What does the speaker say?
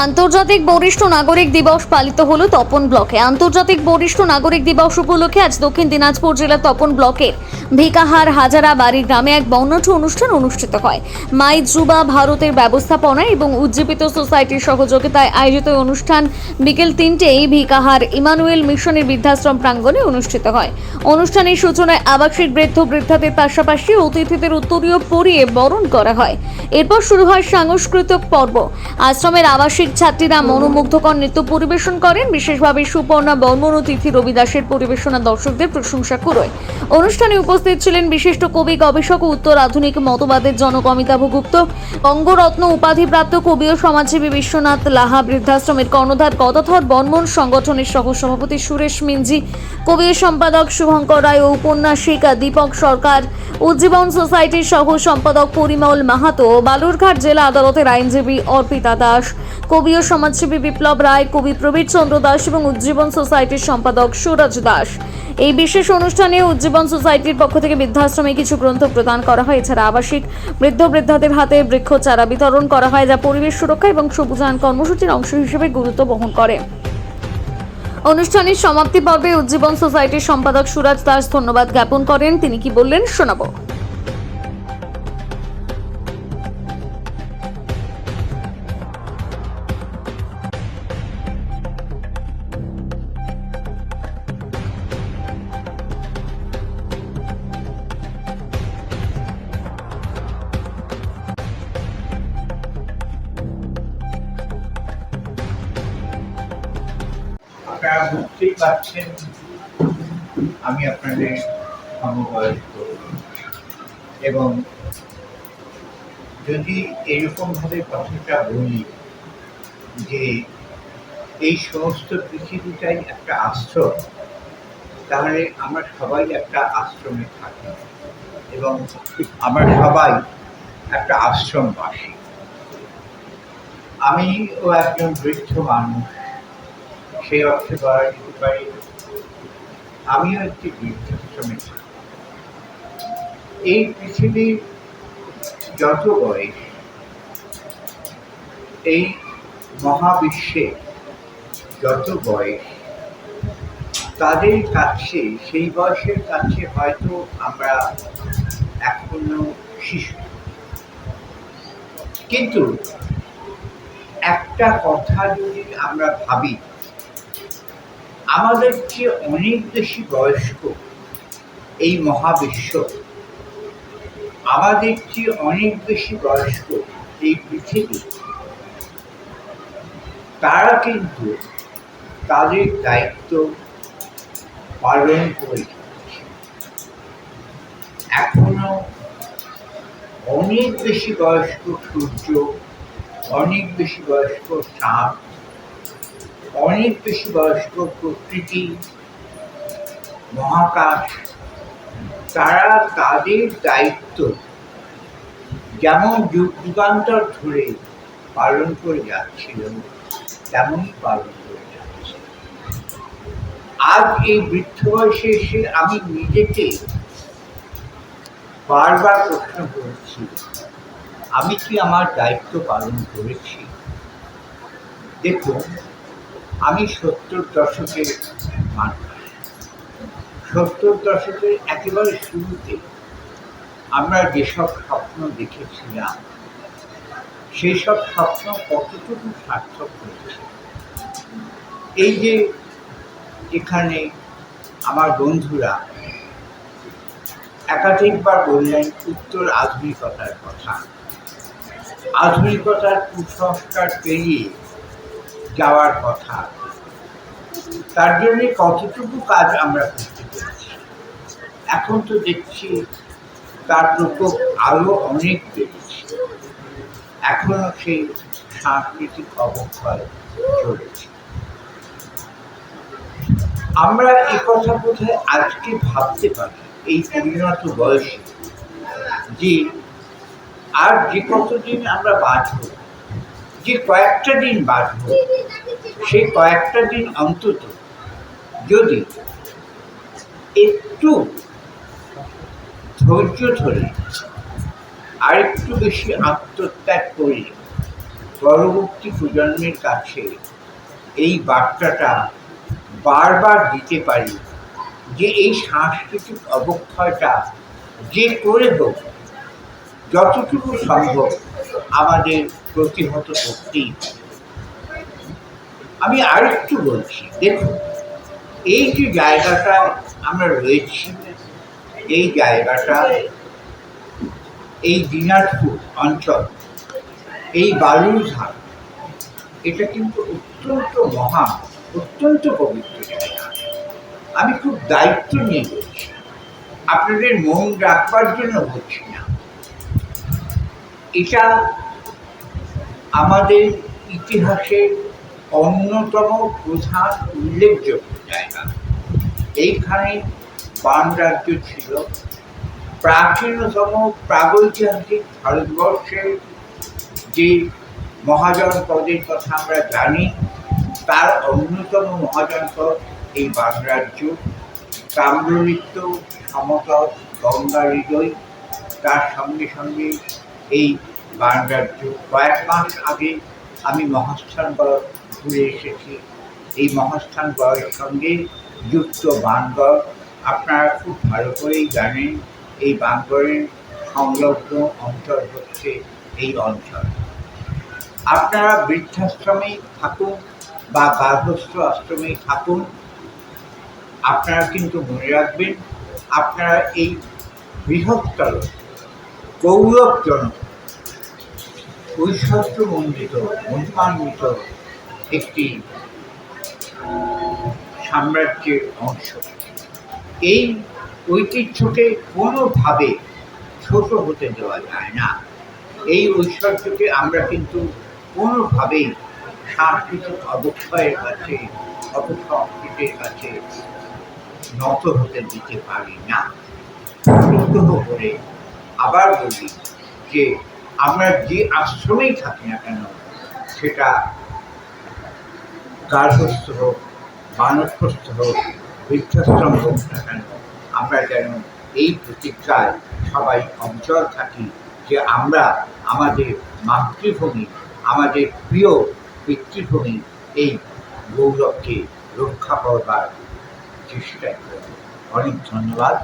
আন্তর্জাতিক বরিষ্ঠ নাগরিক দিবস পালিত হলো তপন ব্লকে। আন্তর্জাতিক বরিষ্ঠ নাগরিক দিবস উপলক্ষে আজ দক্ষিণ দিনাজপুর জেলার তপন ব্লকের ভিকাহার হাজারা বাড়ি গ্রামে এক বর্ণাঢ্য অনুষ্ঠান অনুষ্ঠিত হয়। মাই যুবা ভারতের ব্যবস্থাপনা এবং উজ্জীবিত সোসাইটির সহযোগিতায় আয়োজিত অনুষ্ঠান বিকেল তিনটেই ভিকাহার ইমানুয়েল মিশনের বৃদ্ধাশ্রম প্রাঙ্গণে অনুষ্ঠিত হয়। অনুষ্ঠানের সূচনায় আবাসিক বৃদ্ধ বৃদ্ধাদের পাশাপাশি অতিথিদের উত্তরীয় পরিয়ে বরণ করা হয়। এরপর শুরু হয় সাংস্কৃতিক পর্ব। আশ্রমের আবাসিক ছাত্রীরা মনোমুগ্ধকর নৃত্য পরিবেশন করেন। বিশেষভাবে সুপর্ণা বর্মন ও তিথি রবিদাসের পরিবেশনা দর্শকদের প্রশংসা করে অনুষ্ঠানে উপস্থিত ছিলেন বিশিষ্ট কবি, গবেষক উত্তর আধুনিক মতবাদের জনক অমিতাভ গুপ্ত, বঙ্গরত্ন উপাধিপ্রাপ্ত কবি ও সমাজসেবী বিশ্বনাথ লাহা, বৃদ্ধাশ্রমের কর্ণধার গদাধর বর্মন সংগঠনের সহসভাপতি সুরেশ মিঞ্জি কবি সম্পাদক শুভঙ্কর রায় ও উপন্যাসিক দীপক সরকার, উজ্জীবন সোসাইটির সহ সম্পাদক পরিমল মাহাতো, বালুরঘাট জেলা আদালতের আইনজীবী অর্পিতা দাস। কবি ও সমাজসেবী বিপ্লব রায়, কবি প্রবীর চন্দ্র দাস এবং উজ্জীবন সোসাইটির সম্পাদক সুরজ দাস। এই বিশেষ অনুষ্ঠানে উজ্জীবন সোসাইটির পক্ষ থেকে বৃদ্ধাশ্রমে কিছু গ্রন্থ প্রদান করা হয়। এছাড়া আবাসিক বৃদ্ধ বৃদ্ধাদের হাতে বৃক্ষ চারা বিতরণ করা হয়, যা পরিবেশ সুরক্ষা এবং সবুজায়ন কর্মসূচির অংশ হিসেবে গুরুত্ব বহন করে। অনুষ্ঠানের সমাপ্তি পর্বে উজ্জীবন সোসাইটির সম্পাদক সুরাজ দাস ধন্যবাদ জ্ঞাপন করেন। তিনি কি বললেন, শোনাবো। আপনারা বুঝতেই পারছেন আমি আপনাদের এবং যদি কথাটা বলি যে এই সমস্ত পৃথিবীটাই একটা তাহলে আমরা সবাই একটা আশ্রমে থাকি এবং আমরা সবাই একটা আশ্রমবাসী আমিও একজন বৃদ্ধ মানুষ। সেই অর্থে যেতে পারে আমিও একটি বৃদ্ধাশ্রমে থাকি। এই পৃথিবীর যত বয়স, এই মহাবিশ্বে যত বয়স, তাদের কাছে, সেই বয়সের কাছে হয়তো আমরা এখনও শিশু কিন্তু একটা কথা যদি আমরা ভাবি আমাদের চেয়ে অনেক বেশি বয়স্ক এই মহাবিশ্ব। আমাদের চেয়ে অনেক বেশি বয়স্ক এই পৃথিবী। তারা কিন্তু তাদের দায়িত্ব পালন করে এখনও অনেক বেশি বয়স্ক সূর্য, অনেক বেশি বয়স্ক চাঁদ অনেক বেশি বয়স্ক প্রকৃতি, মহাকাশ, তারা তাদের দায়িত্ব যেমন যুগ যুগান্তর ধরে পালন করে যাচ্ছিল, তেমনই পালন করে যাচ্ছে। আজ এই বৃদ্ধ বয়সে এসে আমি নিজেকে বারবার প্রশ্ন করেছি, আমি কি আমার দায়িত্ব পালন করেছি? দেখুন আমি সত্তর দশকের মানুষ। সত্তর দশকের একেবারে শুরুতে আমরা যেসব স্বপ্ন দেখেছিলাম সেই সব স্বপ্ন কতটুকু সার্থক হয়েছে? এই যে এখানে আমার বন্ধুরা একাধিকবার বললেন উত্তর আধুনিকতার কথা। আধুনিকতার কুসংস্কার পেরিয়ে যাওয়ার কথা। তার জন্য কতটুকু কাজ আমরা করতে পেরেছি। এখন তো দেখছি তার প্রকোপ আরও অনেক বেড়েছে। এখনও সেই সাংস্কৃতিক অবক্ষয় চলেছে। আমরা এ কথা বোধহয় আজকে ভাবতে পারি এই পরিণত বয়সে যে আর যে কতদিন আমরা বাঁচব যে কয়েকটা দিন বাঁচব সেই কয়েকটা দিন অন্তত যদি একটু ধৈর্য ধরে আর একটু বেশি আত্মত্যাগ করি পরবর্তী প্রজন্মের কাছে এই বার্তাটা বারবার দিতে পারি যে এই সাংস্কৃতিক অবক্ষয়টা যে করে হোক, যতটুকু সম্ভব আমাদের প্রতিহত করতেই। আমি আরেকটু বলছি, দেখুন, এই যে জায়গাটা আমরা রয়েছি, এই জায়গাটা, এই দিনাজপুর অঞ্চল, এই বালুরঘাট, এটা কিন্তু অত্যন্ত মহান অত্যন্ত পবিত্র জায়গা আমি খুব দায়িত্ব নিয়ে বলছি, আপনাদের মন রাখবার জন্য বলছি না এটা আমাদের ইতিহাসের অন্যতম প্রধান উল্লেখযোগ্য জায়গা। এইখানে বান রাজ্য ছিল, প্রাচীনতম প্রাগৈতিহাসিক ভারতবর্ষের যে মহাজন পদের কথা আমরা জানি, তার অন্যতম মহাজন পদ এই বান রাজ্য। তাম্রলিপ্ত সমতল, গঙ্গা হৃদয়, তার সঙ্গে সঙ্গে এই রাজ্য কয়েক মাস আগে আমি মহাস্থানগড় ঘুরে এসেছি। এই মহাস্থানগড়ের সঙ্গে যুক্ত বানগড় আপনারা খুব ভালো করেই জানেন এই বানগড়ের সংলগ্ন অঞ্চল হচ্ছে এই অঞ্চল। আপনারা বৃদ্ধাশ্রমেই থাকুন বা গার্হস্থ আশ্রমেই থাকুন। আপনারা কিন্তু মনে রাখবেন, আপনারা এই বৃহত্তর, গৌরবজনক ঐশ্বর্যমণ্ডিত মহিমান্বিত একটি সাম্রাজ্যের অংশ। এই ঐতিহ্যকে কোনোভাবে ছোট হতে দেওয়া যায় না। এই ঐশ্বর্যকে আমরা কিন্তু কোনোভাবেই সাংস্কৃতিক অবক্ষয়ের কাছে, অপসংস্কৃতির কাছে নত হতে দিতে পারি না। অনুগ্রহ করে আবার বলি যে আমরা যে আশ্রমেই থাকি না কেন, সেটা গার্হস্থ হোক বানস্থ হোক বৃদ্ধাশ্রম হোক না কেন, আমরা যেন এই প্রতিজ্ঞায় সবাই অঞ্চল থাকি যে আমরা আমাদের মাতৃভূমি, আমাদের প্রিয় পিতৃভূমি এই গৌরবকে রক্ষা করবার চেষ্টা করব অনেক ধন্যবাদ।